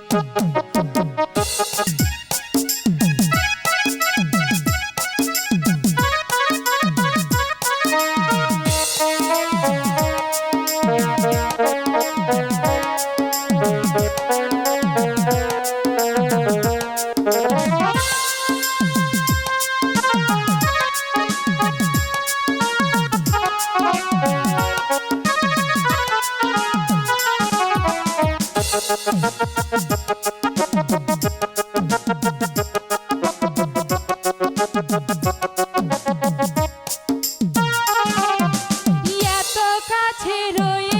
Thank এত কাছে রয়েছ